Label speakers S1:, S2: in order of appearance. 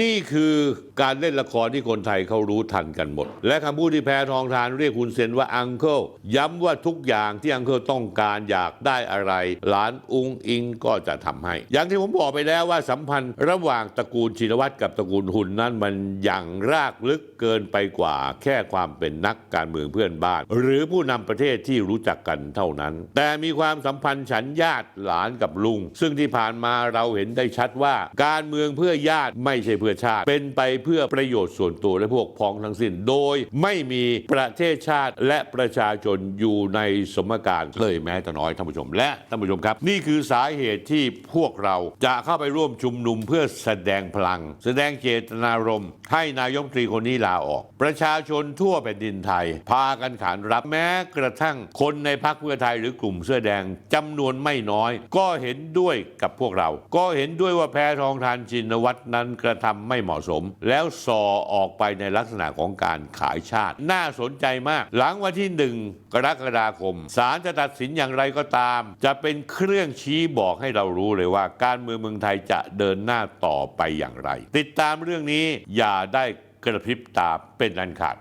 S1: นี่คือการเล่นละครที่คนไทยเขารู้ทันกันหมด และคำพูดที่แพทองทานเรียกคุณเซนว่าอังเคิลย้ำว่าทุกอย่างที่อังเคิลต้องการอยากได้อะไรหลานอุงอิงก็จะทำให้ อย่างที่ผมบอกไปแล้วว่าสัมพันธ์ระหว่างตระกูลชินวัตรกับตระกูลหุ่นนั้นมันอย่างรากลึกเกินไปกว่า แค่ความเป็นนักการเมืองเพื่อนบ้าน หรือผู้นำประเทศที่รู้จักกันเท่านั้น แต่มีความสัมพันธ์ฉันญาติหลานกับลุง ซึ่งที่ผ่านมาเราเห็นได้ชัดว่า การเมืองเพื่อญาติไม่ใช่เพื่อชาติ เป็นไปเพื่อประโยชน์ส่วนตัวและพวกพ้องทั้งสิ้น โดยไม่มีประเทศชาติและประชาชนอยู่ในสมการเลยแม้แต่น้อยท่านผู้ชม และท่านผู้ชมครับ นี่คือสาเหตุที่พวกเราจะเข้าไปร่วมชุมนุมเพื่อแสดงพลัง แสดงเจตนารมณ์ให้นายกรัฐมตรีคนนี้ลาออก ประชาชนทั่วแผ่นดินไทย พากันขานรับแม้กระทั่งคนในพรรคเพื่อไทยหรือกลุ่มเสื้อแดงจำนวนไม่น้อย ก็เห็นด้วยกับพวกเรา ก็เห็นด้วยว่าแพทองทานชินวัตรนั้นกระทำำไม่เหมาะสม แล้วส่อออกไปในลักษณะของการขายชาติ น่าสนใจมาก หลังวันที่หนึ่งกรกฎาคมศาลจะตัดสินอย่างไรก็ตาม จะเป็นเครื่องชี้บอกให้เรารู้เลยว่า การเมืองเมืองไทยจะเดินหน้าต่อไปอย่างไร ติดตามเรื่องนี้อย่าได้กระพริบตาเป็นอันขาด